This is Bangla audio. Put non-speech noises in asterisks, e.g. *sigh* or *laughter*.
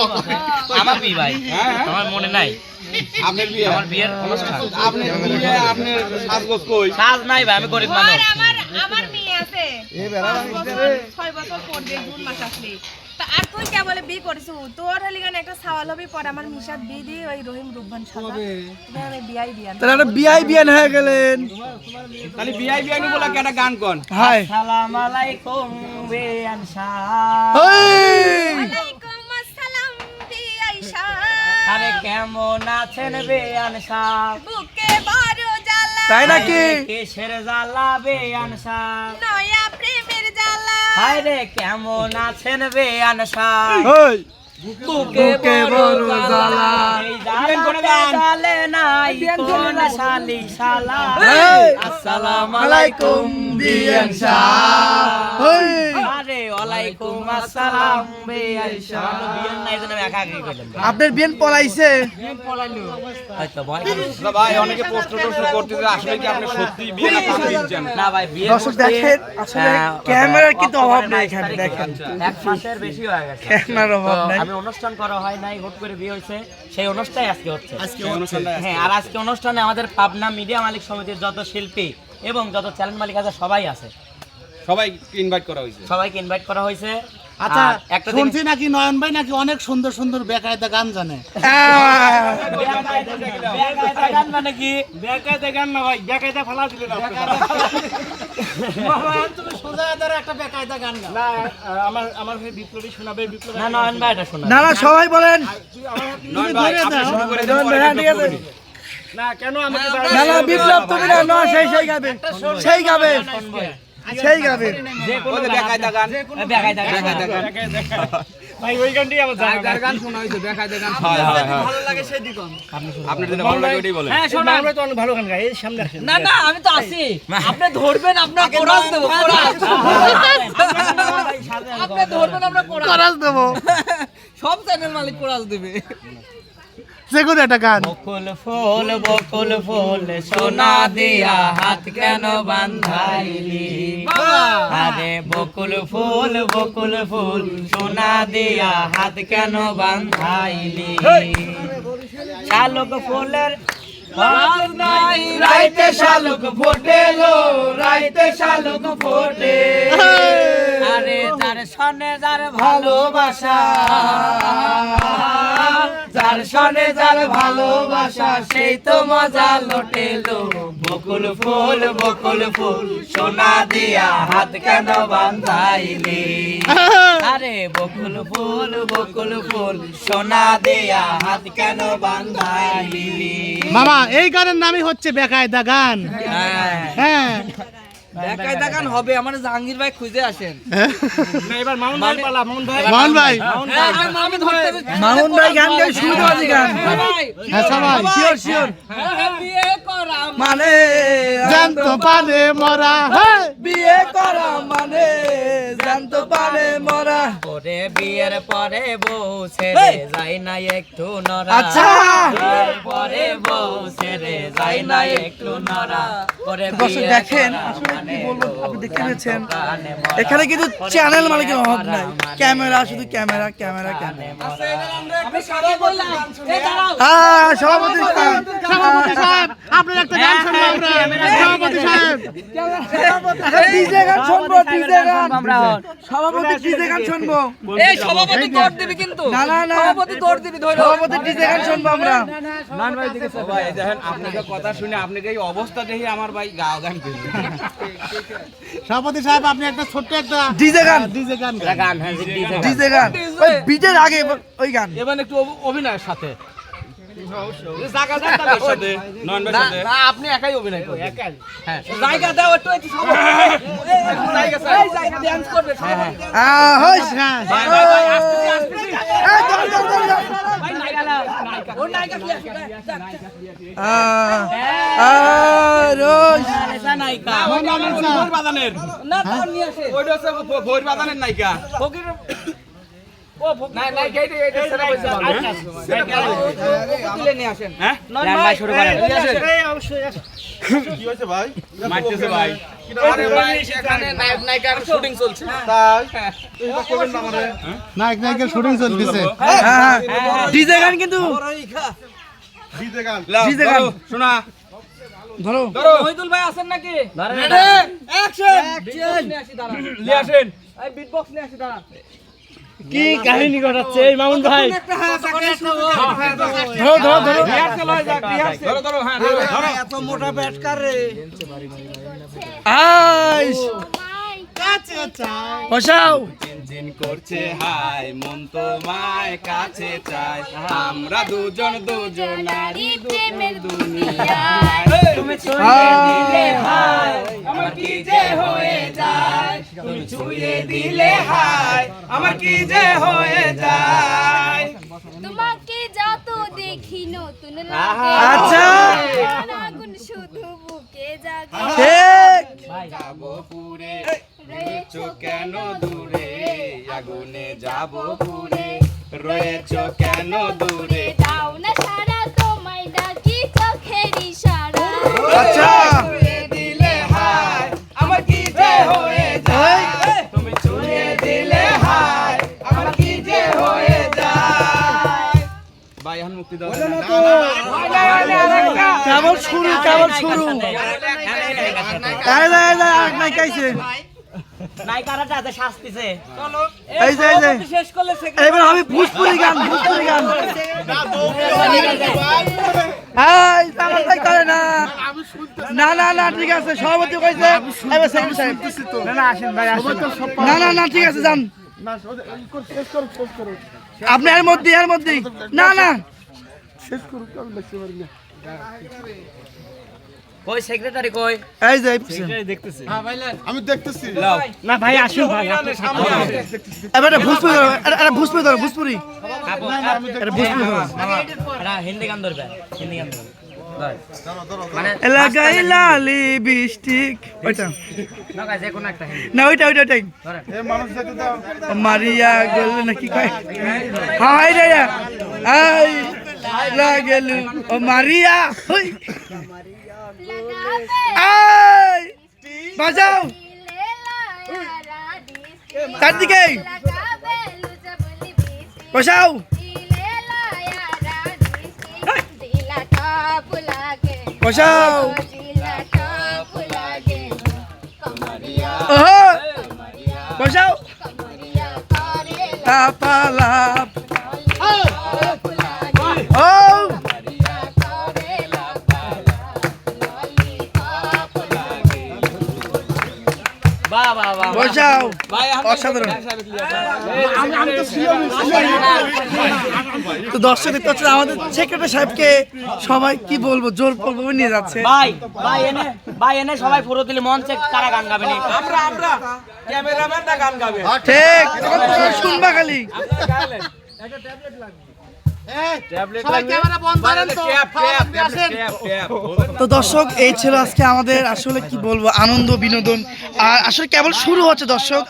*laughs* আমার বিয়ে ভাই। হ্যাঁ, হ্যাঁ। আমার মনে নাই। আপনার বিয়ে। আমার বিয়ের অনুষ্ঠান। আপনার বিয়ে আপনার সাজগোজ কই সাজ নাই ভাই আমি গরিব মানুষ। আমার আমার মেয়ে আছে। পাঁচ বছর, ছয় বছর পড়বে জুন মাস আসলে। আর তুই কে বলে বিয়ে করিস তোর হলি গান একটা সাওয়াল হবে পরে আমার মিশাত বিয়ে দিয়ে ওই রহিম রুববান সাদা আমি বিয়ান তাহলে বিআই বিয়ান হয়ে গেলেন। তাহলে বলা একটা গান কোন? হাই। সালাম আলাইকুম বেয়ান শাহ আরে কেমন আছেন বেয়ান শাহ বুকে বড় জ্বালা। তাই নাকি? কেশের জ্বালা বেয়ান শাহ নয়া প্রেমের জ্বালা। হায় রে কেমন আছেন বেয়ান ওই বুকে বড় জ্বালা। জ্বালে। নাই কোন শালি শালা। আসসালামু আলাইকুম বিয়ান আরে ওয়ালাইকুম আসসালাম বেয়ান শাহ বিয়ান নাই জন্য আমি একা একাই কইলাম আপনার বিয়ান পলাইছে। ভাই অনেকে প্রশ্ন টশ্ন করতেছে আসলে কি আপনি সত্যি বিয়ে না দিচ্ছেন? না ভাই বিয়ে দর্শক দেখেন আসলে হ্যাঁ, ক্যামেরার কিন্তু অভাব নেই এখানে দেখেন। এক মাসের বেশি হয়ে গেছে। ক্যামেরার অভাব নাই। আমি অনুষ্ঠান করা হয় নাই হুট করে বিয়ে হয়েছে। সেই অনুষ্ঠানই আজকে হচ্ছে। এই অনুষ্ঠানটা হ্যাঁ আর আজকে অনুষ্ঠানে আমাদের পাবনা মিডিয়া মালিক সমিতির যত শিল্পী এবং যত চ্যানেল মালিক আছে সবাই আছে। সবাই ইনভাইট করা হয়েছে। সবাইকে ইনভাইট করা হয়েছে। আচ্ছা একটা শুনছি নাকি নয়ন ভাই নাকি অনেক সুন্দর সুন্দর বেকায়দা গান জানে। বেকায়দা গান মানে কি বেকায়দা গান না ভাই বেকায়দা ফেলা দিলে না তুমি সোজা ধরে একটা বেকায়দা গান গাও না আমার আমার বিপ্লবী শোনাবে বিপ্লবী না নয়ন ভাই এটা শোনা না না সবাই বলেন। নয় ভাই আপনি শুরু করে দেন ঠিক আছে। না কেন আমাকে না না বিপ্লব তুমি না না সেই সেই গাবে। সেই গাবে। সেই গাবে যে কোনো ভাই ওই গানটি আমার জানা গান শোনা হয়েছে হয় হয় হয় ভালো লাগে সেই আপনার ভালো লাগে ওটাই বলেন হ্যাঁ শোনা আমরা তো অনেক ভালো গান গাই এই সামনে আসেন না না আমি তো আছি আপনি ধরবেন আপনার কোরাস দেবো কোরাস আপনি ধরবেন কোরাস করাস দেবো সব চ্যানেল মালিক কোরাস দেবে যে কোনো একটা গান। বকুল ফুল বকুল ফুল সোনা দিয়া হাত কেন বান্ধাইলি? আরে বকুল ফুল বকুল ফুল সোনা দিয়া হাত কেন বান্ধাইলি? শালুক ফুলের রাইতে শালুক ফোটেলো রাইতে শালুক ফোটে। আরে যার সনে যার ভালোবাসা। যার সনে যার ভালোবাসা সেই তো মজা লোটেলো বকুল ফুল বকুল ফুল সোনা দিয়া হাত কেন বান্ধাইলি আরে বকুল ফুল বকুল ফুল সোনা দিয়া হাত কেন বান্ধাইলি মামা এই গানের নামই হচ্ছে বেকায়দা গান। হ্যাঁ। হ্যাঁ একাই দেখান হবে আমার জাহাঙ্গীর ভাই খুঁজে আসেন। না এবার মামুন ভাই পালা মামুন ভাই মোহন ভাই। হ্যাঁ, আমি ধরতে মামুন ভাই। গান গাই শুরু করে গান। হ্যাঁ সবাই শিওর শিওর বিয়ে করা মানে জানতো পারে মরা হ্যাঁ বিয়ে করা মানে জানতো পারে মরা। পরে বিয়ের পরে বউ ছেড়ে যাই না একটু নরা আচ্ছা। বিয়ের পরে বউ ছেড়ে যাই না একটু নরা পরে দর্শক দেখেন আসলে মানে কি বলব আপনি লোক দেখতে পেয়েছেন এখানে কিন্তু চ্যানেল মালিকের অভাব নাই। ক্যামেরা শুধু ক্যামেরা ক্যামেরা ক্যামেরা সভাপতি সভাপতি সাহেব আপনার একটা গান শুনব আমরা। সভাপতি সাহেব। ডিজে গান শুনব ডিজে গান। আমরা সভাপতি ডিজে গান শুনব। এই সভাপতি দৌড় দিবি কিন্তু। না না না। সভাপতি দৌড় দিবি ধরো। সভাপতি ডিজে গান শুনব আমরা। না ভাই দেখেন আপনাকে কথা শুনে আপনাকে এই অবস্থা দেখে আমার ভাই গাও গান করবে সভাপতি সাহেব আপনি একটা ছোট্ট একটা ডিজে গান। ডিজে গান গান। গান হ্যাঁ ডিজে গান। ডিজে গান। ওই বিটের আগে ওই গান। এবার একটু অভিনয়ের সাথে। আপনি একাই অভিনয় করবেন জায়গা দাও একটু একটু হ্যাঁ নায়িকা নিয়ে নিয়ে হ্যাঁ। গান হ্যাঁ। ডিজে গান ডিজে গান। শোনা। ধরো। ধরো। মহিদুল ভাই আছেন নাকি? লিয়ে আসেন এই বিট নিয়ে আসি দাঁড়ান। কি কাহিনী ঘটাচ্ছে? এই মামুন ভাই। ধরো ধরো ধরো। ধরো ধরো হ্যাঁ ধরো ধরো এত মোটা ব্যাট কার রে। আইস! বসাও। জিন করছে হাই মন তো কাছে চায় আমরা দুজন দুজন নারী প্রেমের দুনিয়া তুমি হাই আমার কি যে হয়ে যায়? তুমি ছুঁয়ে দিলে হাই আমার কি যে হয়ে যায়? তোমাকে যত দেখি নতুন আচ্ছা। আগুন শুধু বুকে জাগে। ঠিক। যাব পুরে। রয়েছো কেন দূরে আগুনে যাব পুরে রয়েছো কেন দূরে দাও না সারা তোমায় ডাকি চোখের ইশারা আচ্ছা দিলে হাই আমার কি যে হয়ে যায় তুমি ছুঁয়ে দিলে হাই আমার কি যে হয়ে যায় ভাই এখন মুক্তি দাও কেবল শুরু কেবল শুরু আরেক নায়িক আইছে নায়িকারাটা এত শাস্তিছে। এই যে এই যে। শেষ করলে এবার আমি ভোজপুরি গান ভোজপুরি গান। এই তাড়াতাড়ি করে না। না না না ঠিক আছে সভাপতি কইছে। এবার সেক্রেটারি সাহেব। না না আসেন ভাই আসেন। না না না ঠিক আছে যান। আপনি এর মধ্যে এর মধ্যে না না। কই সেক্রেটারি কই? এই যে না ভাই আসুন ভাই এবার এটা ভোজপুরি ধরো এটা এটা ভোজপুরি ধরো ভোজপুরি। এটা ভোজপুরি ধরো। এটা হিন্দি গান ধরবে হিন্দি গান ধরবে। এলাকায় লালি বৃষ্টিক। ওইটা। না না ওইটা ওইটা ওইটাই। মারিয়া গেল না কি কয়? হাই রে আই লাগেল ও মারিয়া হই। বাজাও! তার দিকে বসাও! বসাও! বসাও তাপালাপ বসাও। ভাই অসাধারণ। তো দর্শক দেখতে পাচ্ছেন আমাদের সেক্রেটারি সাহেবকে সবাই কি বলব জোর পূর্বক নিয়ে যাচ্ছে। ভাই ভাই এনে ভাই এনে সবাই ফটো দিলে মঞ্চে কারা গান গাবে আমরা আমরা। ক্যামেরাম্যানটা গান গাবে। ঠিক শুনবা খালি। ট্যাবলেট ক্যামেরা তো দর্শক এই ছিল আজকে আমাদের আসলে কি বলব আনন্দ বিনোদন। আর আসলে কেবল শুরু হচ্ছে দর্শক।